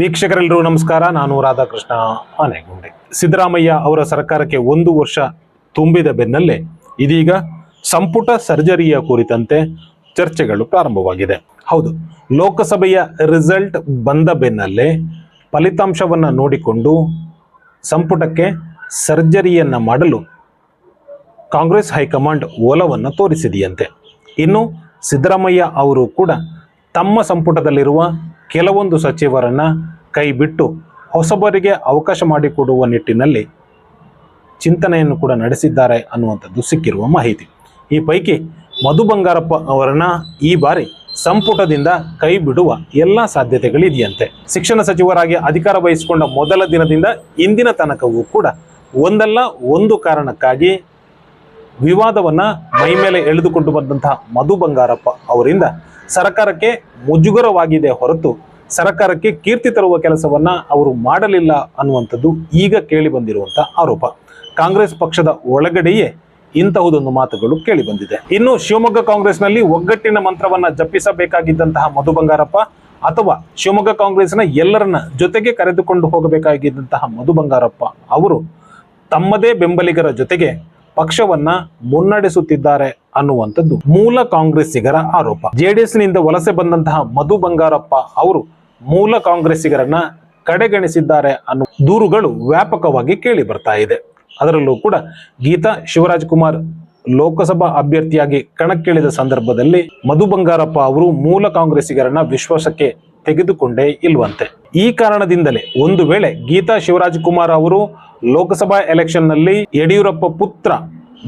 ವೀಕ್ಷಕರೆಲ್ಲರೂ ನಮಸ್ಕಾರ. ನಾನು ರಾಧಾಕೃಷ್ಣ ಆನೆಗುಂಡೆ. ಸಿದ್ದರಾಮಯ್ಯ ಅವರ ಸರ್ಕಾರಕ್ಕೆ ಒಂದು ವರ್ಷ ತುಂಬಿದ ಬೆನ್ನಲ್ಲೇ ಇದೀಗ ಸಂಪುಟ ಸರ್ಜರಿಯ ಕುರಿತಂತೆ ಚರ್ಚೆಗಳು ಪ್ರಾರಂಭವಾಗಿದೆ. ಹೌದು, ಲೋಕಸಭೆಯ ರಿಸಲ್ಟ್ ಬಂದ ಬೆನ್ನಲ್ಲೇ ಫಲಿತಾಂಶವನ್ನು ನೋಡಿಕೊಂಡು ಸಂಪುಟಕ್ಕೆ ಸರ್ಜರಿಯನ್ನ ಮಾಡಲು ಕಾಂಗ್ರೆಸ್ ಹೈಕಮಾಂಡ್ ಒಲವನ್ನು ತೋರಿಸಿದೆಯಂತೆ. ಇನ್ನು ಸಿದ್ದರಾಮಯ್ಯ ಅವರು ಕೂಡ ತಮ್ಮ ಸಂಪುಟದಲ್ಲಿರುವ ಕೆಲವೊಂದು ಸಚಿವರನ್ನ ಕೈಬಿಟ್ಟು ಹೊಸಬರಿಗೆ ಅವಕಾಶ ಮಾಡಿಕೊಡುವ ನಿಟ್ಟಿನಲ್ಲಿ ಚಿಂತನೆಯನ್ನು ಕೂಡ ನಡೆಸಿದ್ದಾರೆ ಅನ್ನುವಂಥದ್ದು ಸಿಕ್ಕಿರುವ ಮಾಹಿತಿ. ಈ ಪೈಕಿ ಮಧು ಬಂಗಾರಪ್ಪ ಅವರನ್ನ ಈ ಬಾರಿ ಸಂಪುಟದಿಂದ ಕೈ ಬಿಡುವ ಎಲ್ಲ ಸಾಧ್ಯತೆಗಳಿದೆಯಂತೆ. ಶಿಕ್ಷಣ ಸಚಿವರಾಗಿ ಅಧಿಕಾರ ವಹಿಸಿಕೊಂಡ ಮೊದಲ ದಿನದಿಂದ ಇಂದಿನ ತನಕವೂ ಕೂಡ ಒಂದಲ್ಲ ಒಂದು ಕಾರಣಕ್ಕಾಗಿ ವಿವಾದವನ್ನ ಮೈಮೇಲೆ ಎಳೆದುಕೊಂಡು ಬಂದಂತಹ ಮಧು ಬಂಗಾರಪ್ಪ ಅವರಿಂದ ಸರ್ಕಾರಕ್ಕೆ ಮುಜುಗರವಾಗಿದೆ ಹೊರತು ಸರ್ಕಾರಕ್ಕೆ ಕೀರ್ತಿ ತರುವ ಕೆಲಸವನ್ನ ಅವರು ಮಾಡಲಿಲ್ಲ ಅನ್ನುವಂಥದ್ದು ಈಗ ಕೇಳಿ ಬಂದಿರುವಂತಹ ಆರೋಪ. ಕಾಂಗ್ರೆಸ್ ಪಕ್ಷದ ಒಳಗಡೆಯೇ ಇಂತಹುದೊಂದು ಮಾತುಗಳು ಕೇಳಿ ಬಂದಿದೆ. ಇನ್ನು ಶಿವಮೊಗ್ಗ ಕಾಂಗ್ರೆಸ್ನಲ್ಲಿ ಒಗ್ಗಟ್ಟಿನ ಮಂತ್ರವನ್ನ ಜಪ್ಪಿಸಬೇಕಾಗಿದ್ದಂತಹ ಮಧು ಬಂಗಾರಪ್ಪ ಅಥವಾ ಶಿವಮೊಗ್ಗ ಕಾಂಗ್ರೆಸ್ನ ಎಲ್ಲರನ್ನ ಜೊತೆಗೆ ಕರೆದುಕೊಂಡು ಹೋಗಬೇಕಾಗಿದ್ದಂತಹ ಮಧು ಬಂಗಾರಪ್ಪ ಅವರು ತಮ್ಮದೇ ಬೆಂಬಲಿಗರ ಜೊತೆಗೆ ಪಕ್ಷವನ್ನ ಮುನ್ನಡೆಸುತ್ತಿದ್ದಾರೆ ಅನ್ನುವಂಥದ್ದು ಮೂಲ ಕಾಂಗ್ರೆಸ್ಸಿಗರ ಆರೋಪ. ಜೆಡಿಎಸ್ನಿಂದ ವಲಸೆ ಬಂದಂತಹ ಮಧು ಬಂಗಾರಪ್ಪ ಅವರು ಮೂಲ ಕಾಂಗ್ರೆಸ್ಸಿಗರನ್ನ ಕಡೆಗಣಿಸಿದ್ದಾರೆ ಅನ್ನುವ ದೂರುಗಳು ವ್ಯಾಪಕವಾಗಿ ಕೇಳಿ ಬರ್ತಾ ಇದೆ. ಅದರಲ್ಲೂ ಕೂಡ ಗೀತಾ ಶಿವರಾಜ್ ಕುಮಾರ್ ಲೋಕಸಭಾ ಅಭ್ಯರ್ಥಿಯಾಗಿ ಕಣಕ್ಕಿಳಿದ ಸಂದರ್ಭದಲ್ಲಿ ಮಧು ಬಂಗಾರಪ್ಪ ಅವರು ಮೂಲ ಕಾಂಗ್ರೆಸ್ಸಿಗರನ್ನ ವಿಶ್ವಾಸಕ್ಕೆ ತೆಗೆದುಕೊಂಡೇ ಇಲ್ವಂತೆ. ಈ ಕಾರಣದಿಂದಲೇ ಒಂದು ವೇಳೆ ಗೀತಾ ಶಿವರಾಜ್ ಕುಮಾರ್ ಅವರು ಲೋಕಸಭಾ ಎಲೆಕ್ಷನ್ನಲ್ಲಿ ಯಡಿಯೂರಪ್ಪ ಪುತ್ರ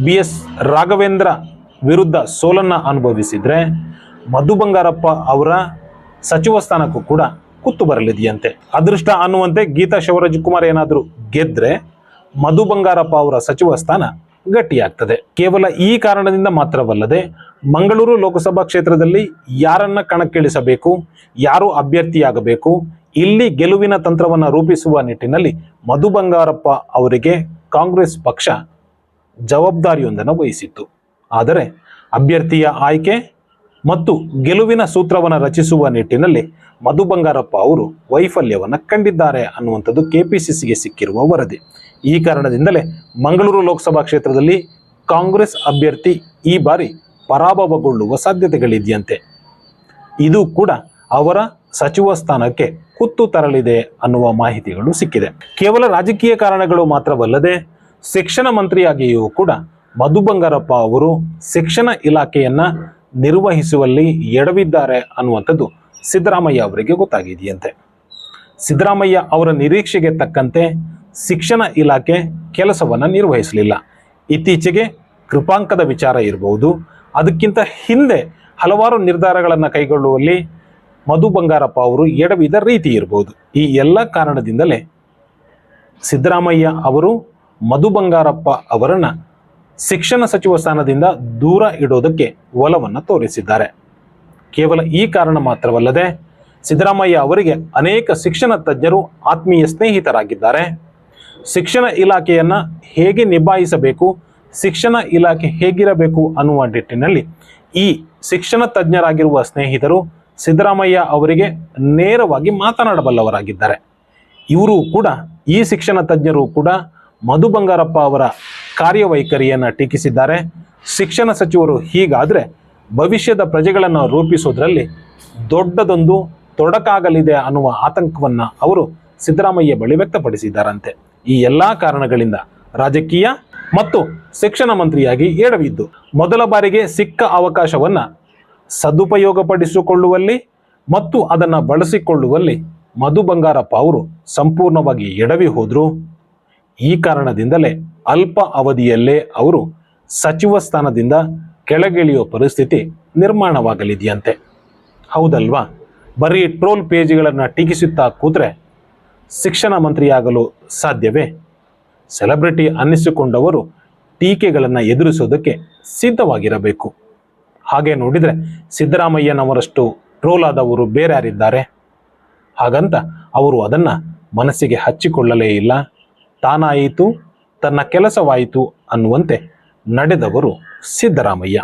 ಬಿ ಎಸ್ ರಾಘವೇಂದ್ರ ವಿರುದ್ಧ ಸೋಲನ್ನ ಅನುಭವಿಸಿದ್ರೆ ಮಧು ಬಂಗಾರಪ್ಪ ಅವರ ಸಚಿವ ಸ್ಥಾನಕ್ಕೂ ಕೂಡ ಕುತ್ತು ಬರಲಿದೆಯಂತೆ. ಅದೃಷ್ಟ ಅನ್ನುವಂತೆ ಗೀತಾ ಶಿವರಾಜ್ ಕುಮಾರ್ ಏನಾದರೂ ಗೆದ್ರೆ ಮಧು ಬಂಗಾರಪ್ಪ ಅವರ ಸಚಿವ ಸ್ಥಾನ ಗಟ್ಟಿಯಾಗ್ತದೆ. ಕೇವಲ ಈ ಕಾರಣದಿಂದ ಮಾತ್ರವಲ್ಲದೆ ಮಂಗಳೂರು ಲೋಕಸಭಾ ಕ್ಷೇತ್ರದಲ್ಲಿ ಯಾರನ್ನ ಕಣಕ್ಕಿಳಿಸಬೇಕು, ಯಾರು ಅಭ್ಯರ್ಥಿಯಾಗಬೇಕು, ಇಲ್ಲಿ ಗೆಲುವಿನ ತಂತ್ರವನ್ನು ರೂಪಿಸುವ ನಿಟ್ಟಿನಲ್ಲಿ ಮಧು ಬಂಗಾರಪ್ಪ ಅವರಿಗೆ ಕಾಂಗ್ರೆಸ್ ಪಕ್ಷ ಜವಾಬ್ದಾರಿಯೊಂದನ್ನು ವಹಿಸಿತ್ತು. ಆದರೆ ಅಭ್ಯರ್ಥಿಯ ಆಯ್ಕೆ ಮತ್ತು ಗೆಲುವಿನ ಸೂತ್ರವನ್ನು ರಚಿಸುವ ನಿಟ್ಟಿನಲ್ಲಿ ಮಧು ಬಂಗಾರಪ್ಪ ಅವರು ವೈಫಲ್ಯವನ್ನು ಕಂಡಿದ್ದಾರೆ ಅನ್ನುವಂಥದ್ದು ಕೆಪಿಸಿಸಿಗೆ ಸಿಕ್ಕಿರುವ ವರದಿ. ಈ ಕಾರಣದಿಂದಲೇ ಮಂಗಳೂರು ಲೋಕಸಭಾ ಕ್ಷೇತ್ರದಲ್ಲಿ ಕಾಂಗ್ರೆಸ್ ಅಭ್ಯರ್ಥಿ ಈ ಬಾರಿ ಪರಾಭವಗೊಳ್ಳುವ ಸಾಧ್ಯತೆಗಳಿದೆಯಂತೆ. ಇದು ಕೂಡ ಅವರ ಸಚಿವ ಸ್ಥಾನಕ್ಕೆ ಕುತ್ತು ತರಲಿದೆ ಅನ್ನುವ ಮಾಹಿತಿಗಳು ಸಿಕ್ಕಿದೆ. ಕೇವಲ ರಾಜಕೀಯ ಕಾರಣಗಳು ಮಾತ್ರವಲ್ಲದೆ ಶಿಕ್ಷಣ ಮಂತ್ರಿಯಾಗಿಯೂ ಕೂಡ ಮಧು ಬಂಗಾರಪ್ಪ ಅವರು ಶಿಕ್ಷಣ ಇಲಾಖೆಯನ್ನ ನಿರ್ವಹಿಸುವಲ್ಲಿ ಎಡವಿದ್ದಾರೆ ಅನ್ನುವಂಥದ್ದು ಸಿದ್ದರಾಮಯ್ಯ ಅವರಿಗೆ ಗೊತ್ತಾಗಿದೆಯಂತೆ. ಸಿದ್ದರಾಮಯ್ಯ ಅವರ ನಿರೀಕ್ಷೆಗೆ ತಕ್ಕಂತೆ ಶಿಕ್ಷಣ ಇಲಾಖೆ ಕೆಲಸವನ್ನು ನಿರ್ವಹಿಸಲಿಲ್ಲ. ಇತ್ತೀಚೆಗೆ ಕೃಪಾಂಕದ ವಿಚಾರ ಇರಬಹುದು. ಅದಕ್ಕಿಂತ ಹಿಂದೆ ಹಲವಾರು ನಿರ್ಧಾರಗಳನ್ನು ಕೈಗೊಳ್ಳುವಲ್ಲಿ ಮಧು ಬಂಗಾರಪ್ಪ ಅವರು ಎಡವಿದ ರೀತಿ ಇರಬಹುದು. ಈ ಎಲ್ಲ ಕಾರಣದಿಂದಲೇ ಸಿದ್ದರಾಮಯ್ಯ ಅವರು ಮಧು ಬಂಗಾರಪ್ಪ ಅವರನ್ನು ಶಿಕ್ಷಣ ಸಚಿವ ಸ್ಥಾನದಿಂದ ದೂರ ಇಡೋದಕ್ಕೆ ಒಲವನ್ನು ತೋರಿಸಿದ್ದಾರೆ. ಕೇವಲ ಈ ಕಾರಣ ಮಾತ್ರವಲ್ಲದೆ ಸಿದ್ದರಾಮಯ್ಯ ಅವರಿಗೆ ಅನೇಕ ಶಿಕ್ಷಣ ತಜ್ಞರು ಆತ್ಮೀಯ ಸ್ನೇಹಿತರಾಗಿದ್ದಾರೆ. ಶಿಕ್ಷಣ ಇಲಾಖೆಯನ್ನು ಹೇಗೆ ನಿಭಾಯಿಸಬೇಕು, ಶಿಕ್ಷಣ ಇಲಾಖೆ ಹೇಗಿರಬೇಕು ಅನ್ನುವ ನಿಟ್ಟಿನಲ್ಲಿ ಈ ಶಿಕ್ಷಣ ತಜ್ಞರಾಗಿರುವ ಸ್ನೇಹಿತರು ಸಿದ್ದರಾಮಯ್ಯ ಅವರಿಗೆ ನೇರವಾಗಿ ಮಾತನಾಡಬಲ್ಲವರಾಗಿದ್ದಾರೆ. ಇವರು ಕೂಡ, ಈ ಶಿಕ್ಷಣ ತಜ್ಞರು ಕೂಡ ಮಧು ಬಂಗಾರಪ್ಪ ಅವರ ಕಾರ್ಯವೈಖರಿಯನ್ನು ಟೀಕಿಸಿದ್ದಾರೆ. ಶಿಕ್ಷಣ ಸಚಿವರು ಹೀಗಾದರೆ ಭವಿಷ್ಯದ ಪ್ರಜೆಗಳನ್ನು ರೂಪಿಸೋದ್ರಲ್ಲಿ ದೊಡ್ಡದೊಂದು ತೊಡಕಾಗಲಿದೆ ಅನ್ನುವ ಆತಂಕವನ್ನು ಅವರು ಸಿದ್ದರಾಮಯ್ಯ ಬಳಿ ವ್ಯಕ್ತಪಡಿಸಿದ್ದಾರಂತೆ. ಈ ಎಲ್ಲಾ ಕಾರಣಗಳಿಂದ ರಾಜಕೀಯ ಮತ್ತು ಶಿಕ್ಷಣ ಮಂತ್ರಿಯಾಗಿ ಎಡವಿದ್ದು ಮೊದಲ ಬಾರಿಗೆ ಸಿಕ್ಕ ಅವಕಾಶವನ್ನ ಸದುಪಯೋಗಪಡಿಸಿಕೊಳ್ಳುವಲ್ಲಿ ಮತ್ತು ಅದನ್ನು ಬಳಸಿಕೊಳ್ಳುವಲ್ಲಿ ಮಧು ಬಂಗಾರಪ್ಪ ಅವರು ಸಂಪೂರ್ಣವಾಗಿ ಎಡವಿ ಹೋದ್ರು. ಈ ಕಾರಣದಿಂದಲೇ ಅಲ್ಪ ಅವಧಿಯಲ್ಲೇ ಅವರು ಸಚಿವ ಸ್ಥಾನದಿಂದ ಕೆಳಗಿಳಿಯುವ ಪರಿಸ್ಥಿತಿ ನಿರ್ಮಾಣವಾಗಲಿದೆಯಂತೆ. ಹೌದಲ್ವಾ? ಬರೀ ಟ್ರೋಲ್ ಪೇಜ್ಗಳನ್ನು ಟೀಕಿಸುತ್ತಾ ಕೂತ್ರೆ ಶಿಕ್ಷಣ ಮಂತ್ರಿಯಾಗಲು ಸಾಧ್ಯವೇ? ಸೆಲೆಬ್ರಿಟಿ ಅನ್ನಿಸಿಕೊಂಡವರು ಟೀಕೆಗಳನ್ನು ಎದುರಿಸೋದಕ್ಕೆ ಸಿದ್ಧವಾಗಿರಬೇಕು. ಹಾಗೆ ನೋಡಿದರೆ ಸಿದ್ದರಾಮಯ್ಯನವರಷ್ಟು ಟ್ರೋಲ್ ಆದವರು ಬೇರೆ ಯಾರಿದ್ದಾರೆ ಹಾಗಂತ ಅವರು ಅದನ್ನು ಮನಸ್ಸಿಗೆ ಹಚ್ಚಿಕೊಳ್ಳಲೇ ಇಲ್ಲ. ತಾನಾಯಿತು, ತನ್ನ ಕೆಲಸವಾಯಿತು ಅನ್ನುವಂತೆ ನಡೆದವರು ಸಿದ್ದರಾಮಯ್ಯ.